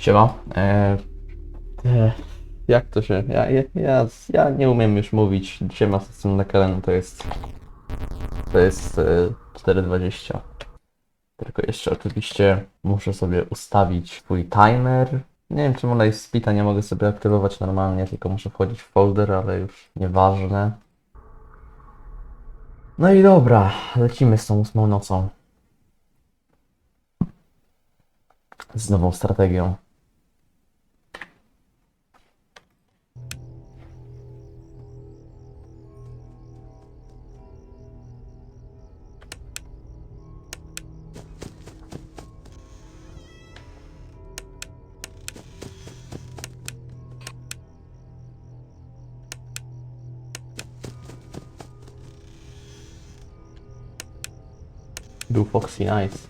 Siema. E, e, jak to się. Ja, ja, ja, ja nie umiem już mówić. Siema system na Kellen to jest. To jest e, 4.20. Tylko jeszcze oczywiście muszę sobie ustawić swój timer. Nie wiem czemu Live Speeda nie mogę sobie aktywować normalnie, tylko muszę wchodzić w folder, ale już nieważne. No i dobra, lecimy z tą ósmą nocą. Z nową strategią. Był Foxy Nice.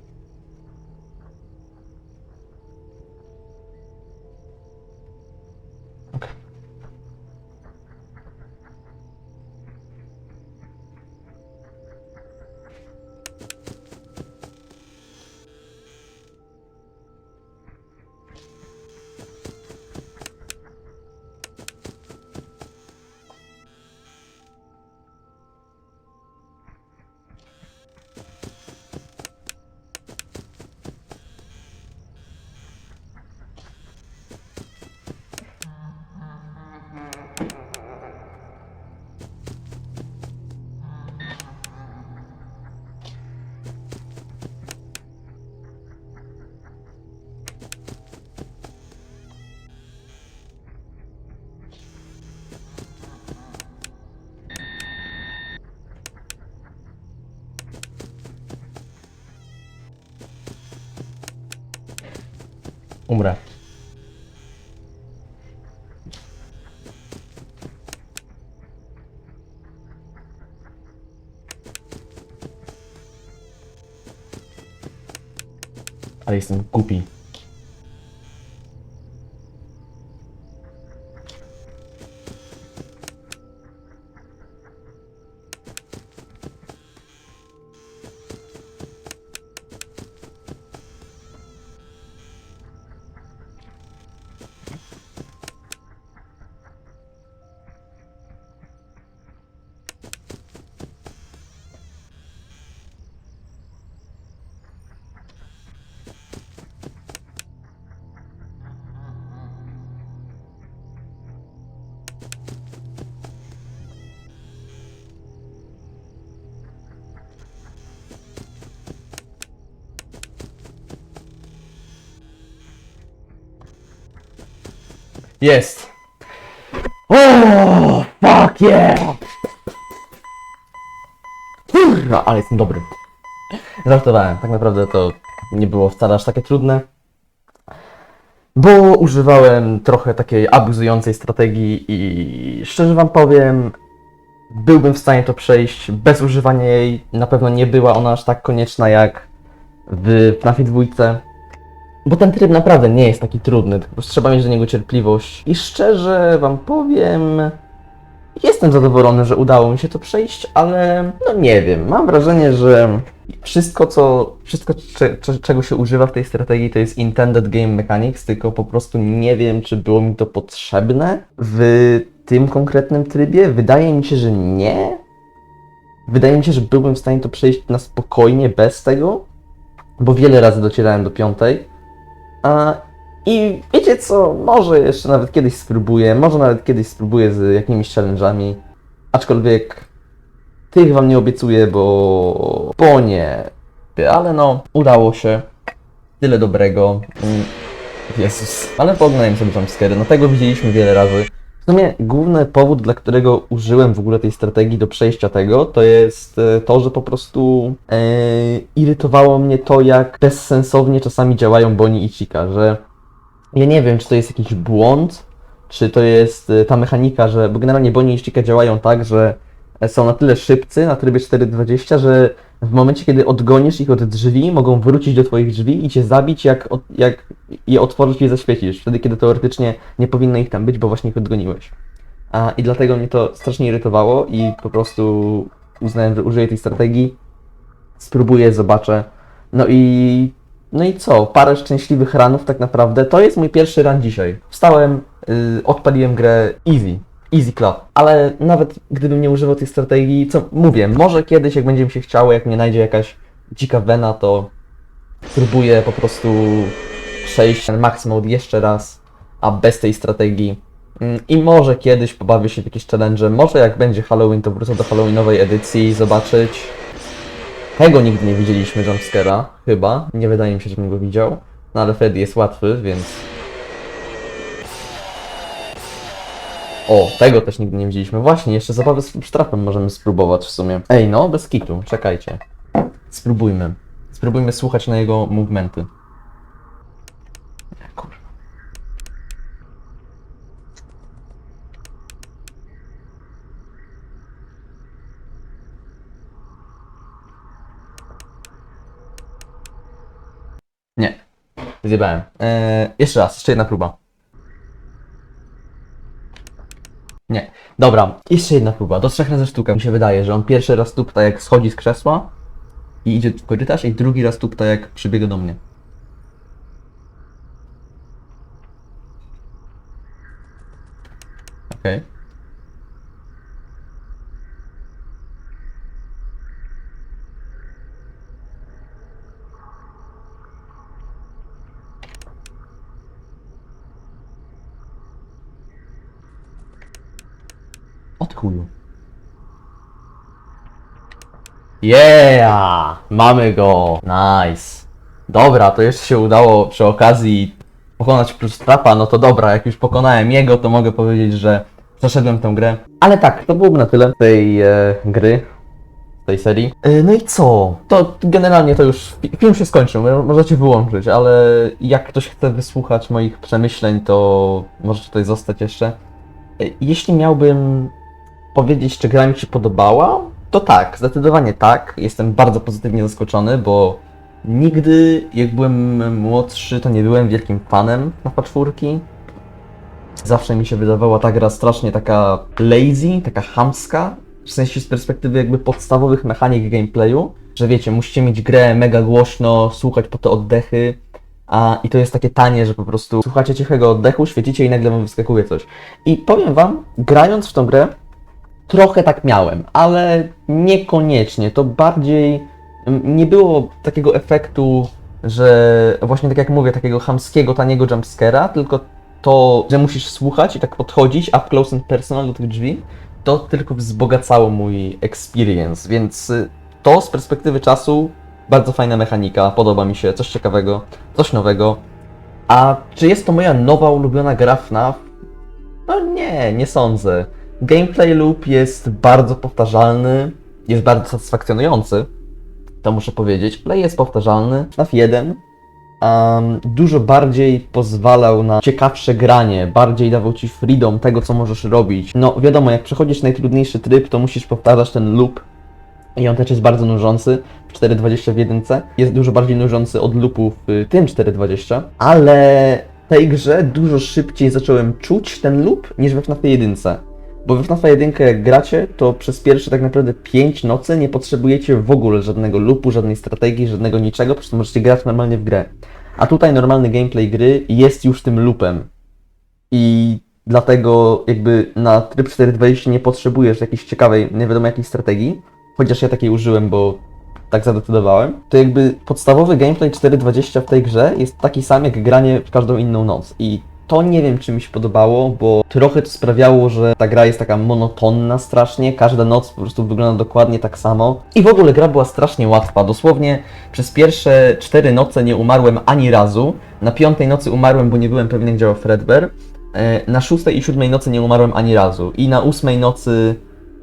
umrę. Ale jestem głupi. Jest! O, fuck yeah! Kurwa, ale jestem dobry. Żartowałem, tak naprawdę to nie było wcale aż takie trudne. Bo używałem trochę takiej abuzującej strategii i szczerze wam powiem, byłbym w stanie to przejść bez używania jej. Na pewno nie była ona aż tak konieczna jak w FNAFie 2. Bo ten tryb naprawdę nie jest taki trudny, po prostu trzeba mieć do niego cierpliwość. I szczerze wam powiem, jestem zadowolony, że udało mi się to przejść, ale no nie wiem, mam wrażenie, że wszystko co, wszystko cze, cze, czego się używa w tej strategii to jest intended game mechanics, tylko po prostu nie wiem, czy było mi to potrzebne w tym konkretnym trybie. Wydaje mi się, że nie. Wydaje mi się, że byłbym w stanie to przejść na spokojnie bez tego, bo wiele razy docierałem do piątej. I wiecie co, może jeszcze nawet kiedyś spróbuję, może nawet kiedyś spróbuję z jakimiś challenge'ami, aczkolwiek tych wam nie obiecuję, bo, bo nie, ale no, udało się, tyle dobrego, Mm, Jezus, ale pognałem sobie jumpscary, no tego widzieliśmy wiele razy. W sumie główny powód, dla którego użyłem w ogóle tej strategii do przejścia tego, to jest e, to, że po prostu e, irytowało mnie to, jak bezsensownie czasami działają Bonnie i Chica, że ja nie wiem, czy to jest jakiś błąd, czy to jest e, ta mechanika, że, bo generalnie Bonnie i Chica działają tak, że są na tyle szybcy na trybie 4.20, że w momencie, kiedy odgonisz ich od drzwi, mogą wrócić do twoich drzwi i cię zabić, jak, jak je otworzysz i zaświecisz. Wtedy, kiedy teoretycznie nie powinno ich tam być, bo właśnie ich odgoniłeś. A, I dlatego mnie to strasznie irytowało i po prostu uznałem, że użyję tej strategii. Spróbuję, zobaczę. No i. No i co? Parę szczęśliwych ranów tak naprawdę. To jest mój pierwszy ran dzisiaj. Wstałem, yy, odpaliłem grę easy. Easy club. Ale nawet gdybym nie używał tej strategii, co mówię, może kiedyś, jak będzie mi się chciało, jak mnie najdzie jakaś dzika wena, to spróbuję po prostu przejść ten max mode jeszcze raz, a bez tej strategii. Mm, I może kiedyś pobawię się w jakieś challenge. Może jak będzie Halloween, to wrócę do Halloweenowej edycji zobaczyć. Tego nigdy nie widzieliśmy jumpscare'a, chyba. Nie wydaje mi się, żebym go widział. No ale Freddy jest łatwy, więc... O, tego też nigdy nie widzieliśmy. Właśnie, jeszcze zabawy z sztrafem możemy spróbować w sumie. Ej, no, bez kitu, czekajcie. Spróbujmy. Spróbujmy słuchać na jego movementy. Nie. Zjebałem. Eee, jeszcze raz, jeszcze jedna próba. Nie. Dobra, jeszcze jedna próba. Do trzech razy sztuka. Mi się wydaje, że on pierwszy raz tupta jak schodzi z krzesła i idzie w korytarz i drugi raz tupta jak przybiega do mnie. Okej. Od chuju. Yeah! Mamy go! Nice. Dobra, to jeszcze się udało przy okazji pokonać plus trapa, no to dobra, jak już pokonałem jego, to mogę powiedzieć, że przeszedłem tę grę. Ale tak, to byłoby na tyle tej e, gry, tej serii. E, No i co? To generalnie to już fi- film się skończył, mo- możecie wyłączyć, ale jak ktoś chce wysłuchać moich przemyśleń, to może tutaj zostać jeszcze. E, Jeśli miałbym powiedzieć, czy gra mi się podobała, to tak, zdecydowanie tak. Jestem bardzo pozytywnie zaskoczony, bo nigdy, jak byłem młodszy, to nie byłem wielkim fanem na czwórki. Zawsze mi się wydawała ta gra strasznie taka lazy, taka chamska, w sensie z perspektywy jakby podstawowych mechanik gameplayu, że wiecie, musicie mieć grę mega głośno, słuchać po te oddechy, a i to jest takie tanie, że po prostu słuchacie cichego oddechu, świecicie i nagle wam wyskakuje coś. I powiem wam, grając w tą grę, trochę tak miałem, ale niekoniecznie. To bardziej mm, nie było takiego efektu, że właśnie tak jak mówię, takiego chamskiego, taniego jumpscare'a, tylko to, że musisz słuchać i tak podchodzić up close and personal do tych drzwi, to tylko wzbogacało mój experience, więc y, to z perspektywy czasu bardzo fajna mechanika, podoba mi się, coś ciekawego, coś nowego. A czy jest to moja nowa ulubiona gra FNAF? No nie, nie sądzę. Gameplay loop jest bardzo powtarzalny, jest bardzo satysfakcjonujący, to muszę powiedzieć, ale jest powtarzalny. FNAF 1 um, dużo bardziej pozwalał na ciekawsze granie, bardziej dawał ci freedom tego, co możesz robić. No wiadomo, jak przechodzisz najtrudniejszy tryb, to musisz powtarzać ten loop i on też jest bardzo nużący w 4.20 w jedynce. Jest dużo bardziej nużący od loopu w tym 4.20, ale w tej grze dużo szybciej zacząłem czuć ten loop niż we FNAF 1. Bo we FNAF 1 jak gracie, to przez pierwsze tak naprawdę 5 nocy nie potrzebujecie w ogóle żadnego loopu, żadnej strategii, żadnego niczego, po prostu możecie grać normalnie w grę. A tutaj normalny gameplay gry jest już tym loopem. I dlatego jakby na tryb 4.20 nie potrzebujesz jakiejś ciekawej, nie wiadomo jakiej strategii, chociaż ja takiej użyłem, bo tak zadecydowałem, to jakby podstawowy gameplay 4.20 w tej grze jest taki sam jak granie w każdą inną noc. I to nie wiem, czy mi się podobało, bo trochę to sprawiało, że ta gra jest taka monotonna strasznie, każda noc po prostu wygląda dokładnie tak samo. I w ogóle gra była strasznie łatwa, dosłownie przez pierwsze cztery noce nie umarłem ani razu, na piątej nocy umarłem, bo nie byłem pewien działa Fredbear, E, na szóstej i siódmej nocy nie umarłem ani razu. I na ósmej nocy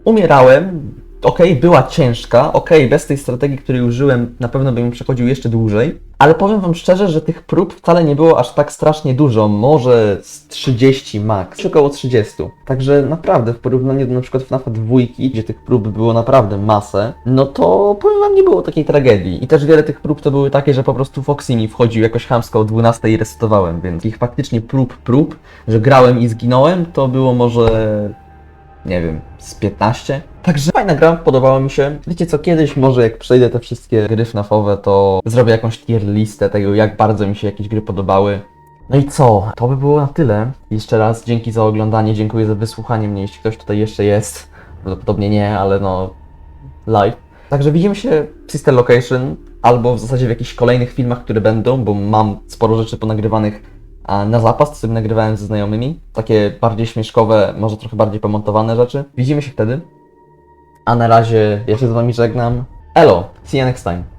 umierałem, okej, była ciężka, okej, bez tej strategii, której użyłem, na pewno bym przechodził jeszcze dłużej, ale powiem wam szczerze, że tych prób wcale nie było aż tak strasznie dużo, może z 30 max, czy około 30. Także naprawdę w porównaniu do na przykład FNAF dwójki, gdzie tych prób było naprawdę masę, no to powiem wam nie było takiej tragedii. I też wiele tych prób to były takie, że po prostu Foxy mi wchodził jakoś chamsko o 12 i resetowałem, więc ich faktycznie prób, prób, że grałem i zginąłem, to było może nie wiem, z 15. Także fajna gra, podobała mi się. Wiecie co, kiedyś może jak przejdę te wszystkie gry FNAFowe, to zrobię jakąś tier listę tego, jak bardzo mi się jakieś gry podobały. No i co? To by było na tyle. Jeszcze raz dzięki za oglądanie, dziękuję za wysłuchanie mnie, jeśli ktoś tutaj jeszcze jest. Prawdopodobnie nie, ale no live. Także widzimy się w Sister Location, albo w zasadzie w jakichś kolejnych filmach, które będą, bo mam sporo rzeczy ponagrywanych a na zapas, sobie nagrywałem ze znajomymi. Takie bardziej śmieszkowe, może trochę bardziej pomontowane rzeczy. Widzimy się wtedy. A na razie ja się z wami żegnam. Elo, see you next time.